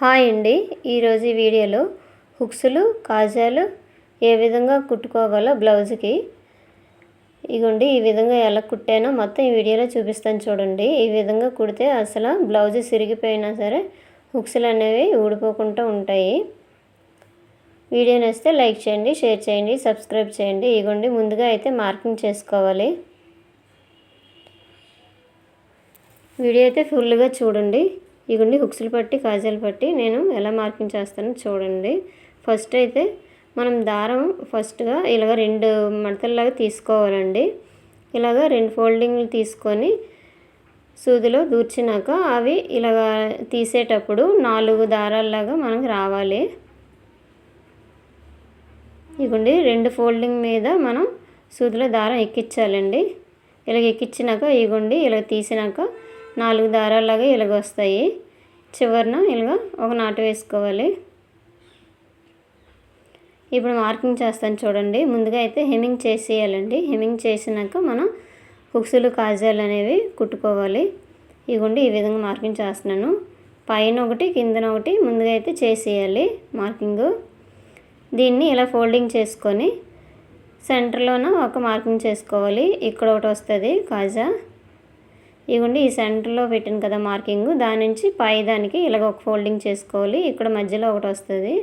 Hi అండి. ఈరోజు ఈ వీడియోలో హుక్స్లు కాజాలు ఏ విధంగా కుట్టుకోవాలో బ్లౌజ్కి. ఇగోండి ఈ విధంగా ఎలా కుట్టానో మొత్తం ఈ వీడియోలో చూపిస్తాను చూడండి. ఈ విధంగా కుడితే అసలు బ్లౌజ్ సిరిగిపోయినా సరే హుక్స్లు అనేవి ఊడిపోకుండా ఉంటాయి. వీడియో నచ్చితే లైక్ చేయండి షేర్ చేయండి సబ్స్క్రైబ్ చేయండి. ఇగోండి ముందుగా అయితే మార్కింగ్ చేసుకోవాలి. వీడియో అయితే ఫుల్గా చూడండి. ఇగుండి హుక్స్లు పట్టి కాజాలు పట్టి నేను ఎలా మార్కింగ్ చేస్తానో చూడండి. ఫస్ట్ అయితే మనం దారం ఫస్ట్గా ఇలాగ రెండు మడతల్లాగా తీసుకోవాలండి. ఇలాగ రెండు ఫోల్డింగ్లు తీసుకొని సూదిలో దూర్చినాక అవి ఇలాగ తీసేటప్పుడు నాలుగు దారాల్లాగా మనకు రావాలి. ఇగుండి రెండు ఫోల్డింగ్ మీద మనం సూదిలో దారం ఎక్కించాలండి. ఇలాగ ఎక్కించినాక ఇగుండి ఇలా తీసినాక నాలుగు దారాలాగా ఇలాగ వస్తాయి చివరిన ఇలాగ ఒక నాటు వేసుకోవాలి. ఇప్పుడు మార్కింగ్ చేస్తాను చూడండి. ముందుగా అయితే హెమింగ్ చేసేయాలండి. హెమింగ్ చేసినాక మనం హుక్సులు కాజాలు అనేవి కుట్టుకోవాలి. ఇవ్వండి ఈ విధంగా మార్కింగ్ చేస్తున్నాను. పైన ఒకటి కిందన ఒకటి ముందుగా అయితే చేసేయాలి మార్కింగ్. దీన్ని ఇలా ఫోల్డింగ్ చేసుకొని సెంటర్లోన ఒక మార్కింగ్ చేసుకోవాలి. ఇక్కడ ఒకటి వస్తుంది కాజా. ఇవ్వండి ఈ సెంటర్లో పెట్టాను కదా మార్కింగ్. దాని నుంచి పై దానికి ఇలాగ ఒక ఫోల్డింగ్ చేసుకోవాలి. ఇక్కడ మధ్యలో ఒకటి వస్తుంది.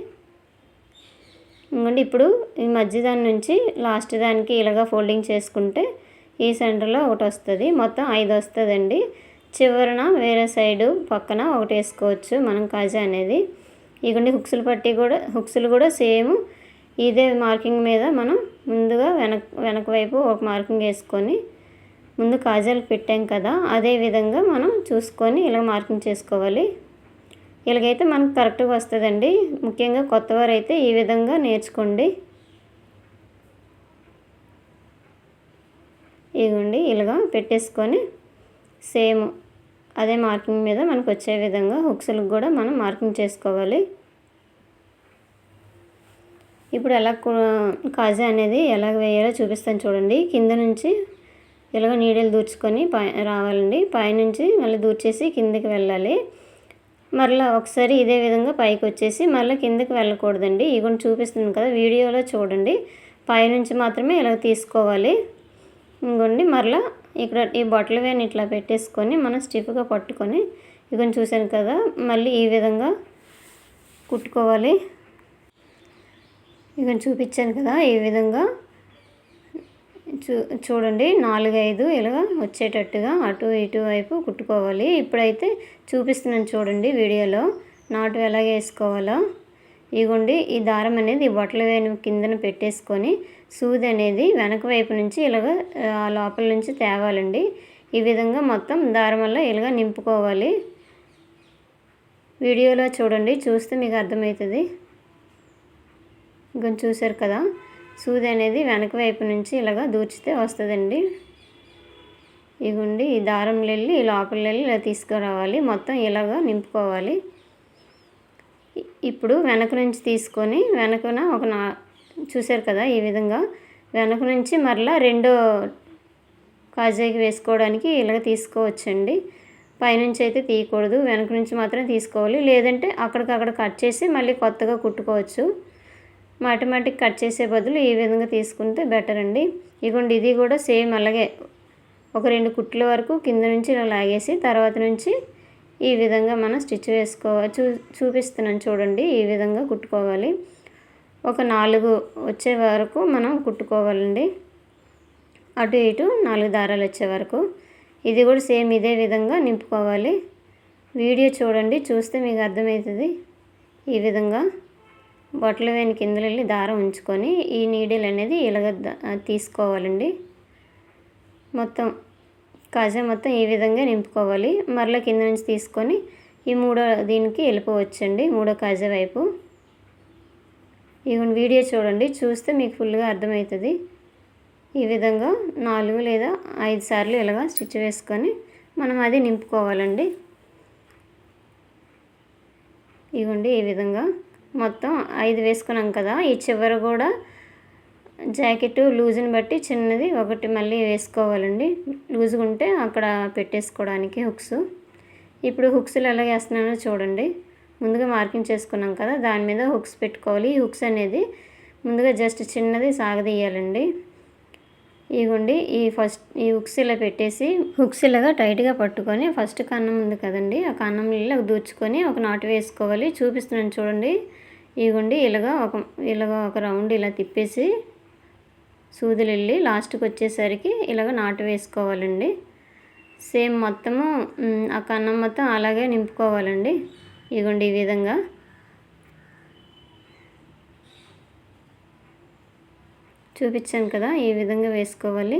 ఇంకోండి ఇప్పుడు ఈ మధ్య దాని నుంచి లాస్ట్ దానికి ఇలాగ ఫోల్డింగ్ చేసుకుంటే ఈ సెంటర్లో ఒకటి వస్తుంది. మొత్తం ఐదు వస్తుందండి. చివరన వేరే సైడు పక్కన ఒకటి వేసుకోవచ్చు మనం కాజా అనేది. ఇగండి హుక్స్లు పట్టి కూడా హుక్స్లు కూడా సేమ్ ఇదే మార్కింగ్ మీద మనం ముందుగా వెనక్ వెనక వైపు ఒక మార్కింగ్ వేసుకొని ముందు కాజాలు పెట్టాం కదా అదే విధంగా మనం చూసుకొని ఇలా మార్కింగ్ చేసుకోవాలి. ఇలాగైతే మనకు కరెక్ట్గా వస్తుందండి. ముఖ్యంగా కొత్తవారు అయితే ఈ విధంగా నేర్చుకోండి. ఇదిగోండి ఇలాగా పెట్టేసుకొని సేమ్ అదే మార్కింగ్ మీద మనకు వచ్చే విధంగా హుక్స్లకు కూడా మనం మార్కింగ్ చేసుకోవాలి. ఇప్పుడు ఎలా కాజా అనేది ఎలా వేయాలో చూపిస్తాను చూడండి. కింద నుంచి ఇలాగ నీడలు దూర్చుకొని పై రావాలండి. పైనుంచి మళ్ళీ దూర్చేసి కిందకి వెళ్ళాలి. మరలా ఒకసారి ఇదే విధంగా పైకి వచ్చేసి మళ్ళీ కిందకి వెళ్ళకూడదండి. ఇగొని చూపిస్తుంది కదా వీడియోలో చూడండి. పైనుంచి మాత్రమే ఇలా తీసుకోవాలి. ఇంకోండి మరలా ఇక్కడ ఈ బొట్టల వేని ఇట్లా పెట్టేసుకొని మనం స్టిఫ్గా పట్టుకొని ఇగొని చూశాను కదా మళ్ళీ ఈ విధంగా కుట్టుకోవాలి. ఇక చూపించాను కదా ఈ విధంగా చూ చూడండి నాలుగైదు ఇలాగ వచ్చేటట్టుగా అటు ఇటు వైపు కుట్టుకోవాలి. ఇప్పుడైతే చూపిస్తున్నాను చూడండి వీడియోలో నాటు ఎలాగ వేసుకోవాలో. ఇగోండి ఈ దారం అనేది బొట్టల వేను కిందన పెట్టేసుకొని సూది అనేది వెనక వైపు నుంచి ఇలాగ లోపల నుంచి తేవాలండి. ఈ విధంగా మొత్తం దారం వల్ల ఇలాగ నింపుకోవాలి. వీడియోలో చూడండి చూస్తే మీకు అర్థమవుతుంది. ఇంకొంచెం చూసారు కదా? సూది అనేది వెనక వైపు నుంచి ఇలాగ దూచితే వస్తుందండి. ఇగుండి ఈ దారం వెళ్ళి లోపల వెళ్ళి ఇలా తీసుకురావాలి. మొత్తం ఇలాగ నింపుకోవాలి. ఇప్పుడు వెనక నుంచి తీసుకొని వెనకన ఒక నా చూసారు కదా ఈ విధంగా. వెనక నుంచి మరలా రెండో కాజాయికి వేసుకోవడానికి ఇలాగ తీసుకోవచ్చండి. పైనుంచి అయితే తీయకూడదు. వెనక నుంచి మాత్రం తీసుకోవాలి. లేదంటే అక్కడికక్కడ కట్ చేసి మళ్ళీ కొత్తగా కుట్టుకోవచ్చు. మాటిమాటికి కట్ చేసే బదులు ఈ విధంగా తీసుకుంటే బెటర్ అండి. ఇగోండి ఇది కూడా సేమ్ అలాగే ఒక రెండు కుట్ల వరకు కింద నుంచి ఇలా లాగేసి తర్వాత నుంచి ఈ విధంగా మనం స్టిచ్ వేసుకోవాలి చూ చూపిస్తున్నాను చూడండి ఈ విధంగా కుట్టుకోవాలి. ఒక నాలుగు వచ్చే వరకు మనం కుట్టుకోవాలండి. అటు ఇటు నాలుగు దారాలు వచ్చే వరకు. ఇది కూడా సేమ్ ఇదే విధంగా నింపుకోవాలి. వీడియో చూడండి చూస్తే మీకు అర్థమవుతుంది ఈ విధంగా. బొట్టల వేని కిందలు వెళ్ళి దారం ఉంచుకొని ఈ నీడిల్ అనేది ఇలాగ తీసుకోవాలండి. మొత్తం కాజా మొత్తం ఈ విధంగా నింపుకోవాలి. మరలా కింద నుంచి తీసుకొని ఈ మూడో దీనికి వెళ్ళిపోవచ్చండి మూడో కాజా వైపు. ఇవన్నీ వీడియో చూడండి చూస్తే మీకు ఫుల్గా అర్థమవుతుంది. ఈ విధంగా నాలుగు లేదా ఐదు సార్లు ఇలాగ స్టిచ్ వేసుకొని మనం అది నింపుకోవాలండి. ఇవ్వండి ఈ విధంగా మొత్తం ఐదు వేసుకున్నాం కదా ఈ చివర కూడా జాకెట్ లూజుని బట్టి చిన్నది ఒకటి మళ్ళీ వేసుకోవాలండి. లూజుగా ఉంటే అక్కడ పెట్టేసుకోవడానికి హుక్స్. ఇప్పుడు హుక్స్లు ఎలా వేస్తున్నానో చూడండి. ముందుగా మార్కింగ్ చేసుకున్నాం కదా దాని మీద హుక్స్ పెట్టుకోవాలి. ఈ హుక్స్ అనేది ముందుగా జస్ట్ చిన్నది సాగదీయాలండి. ఇగోండి ఈ ఫస్ట్ ఈ హుక్స్ ఇలా పెట్టేసి హుక్స్ ఇలాగా టైట్గా పట్టుకొని ఫస్ట్ కన్నం ఉంది కదండి ఆ కన్నం ఇలా దూచుకొని ఒక నాటు వేసుకోవాలి. చూపిస్తున్నాను చూడండి. ఇగోండి ఇలాగా ఒక ఇలాగ ఒక రౌండ్ ఇలా తిప్పేసి సూదులు వెళ్ళి లాస్ట్కి వచ్చేసరికి ఇలాగ నాటు వేసుకోవాలండి. సేమ్ మొత్తము ఆ కన్నం మొత్తం అలాగే నింపుకోవాలండి. ఇగోండి ఈ విధంగా. చూపించాను కదా ఈ విధంగా వేసుకోవాలి?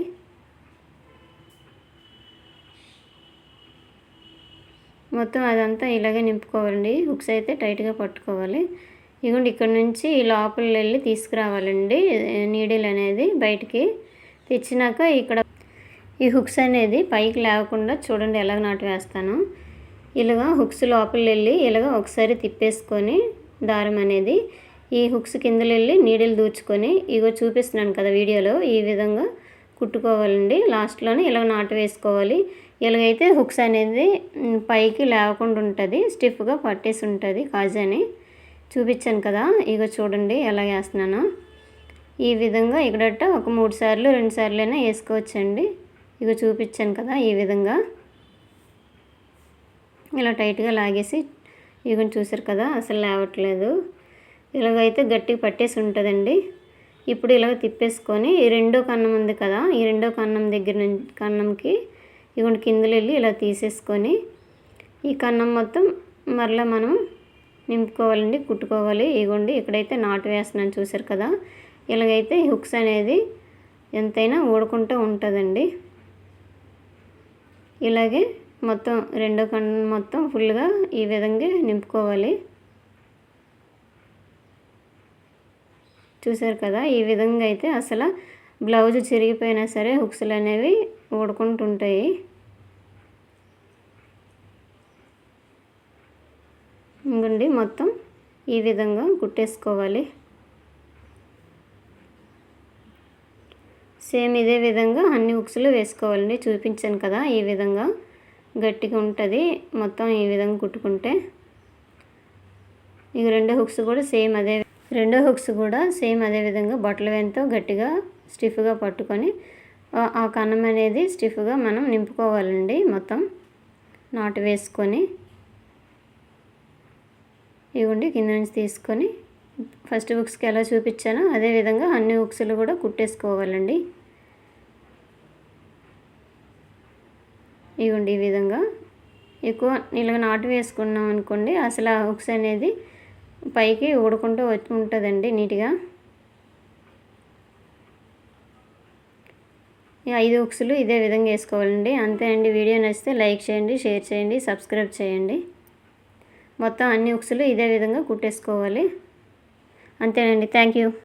మొత్తం అదంతా ఇలాగే నింపుకోవాలండి. హుక్స్ అయితే టైట్గా పట్టుకోవాలి. ఇగోండి ఇక్కడ నుంచి ఈ లోపల వెళ్ళి తీసుకురావాలండి నీడిల్ అనేది బయటికి. తెచ్చినాక ఇక్కడ ఈ హుక్స్ అనేది పైకి లేకుండా చూడండి ఎలాగ నాటు వేస్తాను. ఇలాగ హుక్స్ లోపల వెళ్ళి ఇలాగ ఒకసారి తిప్పేసుకొని దారం అనేది ఈ హుక్స్ కింద వెళ్ళి నీడిల్ దూచుకొని ఇగో చూపిస్తున్నాను కదా వీడియోలో ఈ విధంగా కుట్టుకోవాలండి. లాస్ట్లోనే ఇలాగ నాటు వేసుకోవాలి. ఇలాగైతే హుక్స్ అనేది పైకి లేకుండా ఉంటుంది స్టిఫ్గా పట్టేసి ఉంటుంది కాజాని. చూపించాను కదా ఇగో చూడండి ఎలా వేస్తున్నాను. ఈ విధంగా ఇక్కడట ఒక మూడు సార్లు రెండు సార్లు అయినా వేసుకోవచ్చండి. ఇగో చూపించాను కదా ఈ విధంగా. ఇలా టైట్గా లాగేసి ఇగో చూసారు కదా అసలు లేవట్లేదు. ఇలాగైతే గట్టిగా పట్టేసి ఉంటుందండి. ఇప్పుడు ఇలాగ తిప్పేసుకొని ఈ రెండో కన్నం ఉంది కదా ఈ రెండో కన్నం దగ్గర నుంచి కన్నంకి ఇవి కిందలు వెళ్ళి ఇలా తీసేసుకొని ఈ కన్నం మొత్తం మరలా మనం నింపుకోవాలండి కుట్టుకోవాలి. ఇగోండి ఇక్కడైతే నాటు వేస్తున్నాను చూసారు కదా ఇలాగైతే హుక్స్ అనేది ఎంతైనా ఊడుకుంటూ ఉంటుందండి. ఇలాగే మొత్తం రెండో కన్నం మొత్తం ఫుల్గా ఈ విధంగా నింపుకోవాలి. చూసారు కదా ఈ విధంగా అయితే అసలు బ్లౌజ్ చిరిగిపోయినా సరే హుక్స్లు అనేవి ఊడుకుంటుంటాయి. ఇంకండి మొత్తం ఈ విధంగా కుట్టేసుకోవాలి. సేమ్ ఇదే విధంగా అన్ని హుక్స్లు వేసుకోవాలండి చూపించాను కదా ఈ విధంగా గట్టిగా ఉంటుంది మొత్తం ఈ విధంగా కుట్టుకుంటే. ఇక రెండు హుక్స్ కూడా సేమ్ అదే రెండో హుక్స్ కూడా సేమ్ అదే విధంగా బట్టల వెంతో గట్టిగా స్టిఫ్గా పట్టుకొని ఆ కన్నం అనేది స్టిఫ్గా మనం నింపుకోవాలండి మొత్తం. నాటు వేసుకొని ఇవ్వండి కింద నుంచి తీసుకొని. ఫస్ట్ బుక్స్కి ఎలా చూపించానో అదేవిధంగా అన్ని బుక్స్లు కూడా కుట్టేసుకోవాలండి. ఇవ్వండి ఈ విధంగా. ఎక్కువ ఇలాగ నాటు వేసుకున్నాం అనుకోండి అసలు ఆ హుక్స్ అనేది పైకి ఊడుకుంటూ వచ్చి ఉంటుందండి నీట్గా. ఈ ఐదు ఉక్సులు ఇదే విధంగా వేసుకోవాలండి. అంతే అండి. వీడియో నచ్చితే లైక్ చేయండి షేర్ చేయండి సబ్స్క్రైబ్ చేయండి. మొత్తం అన్ని ఉక్సులు ఇదే విధంగా కుట్టేసుకోవాలి. అంతేనండి. Thank you.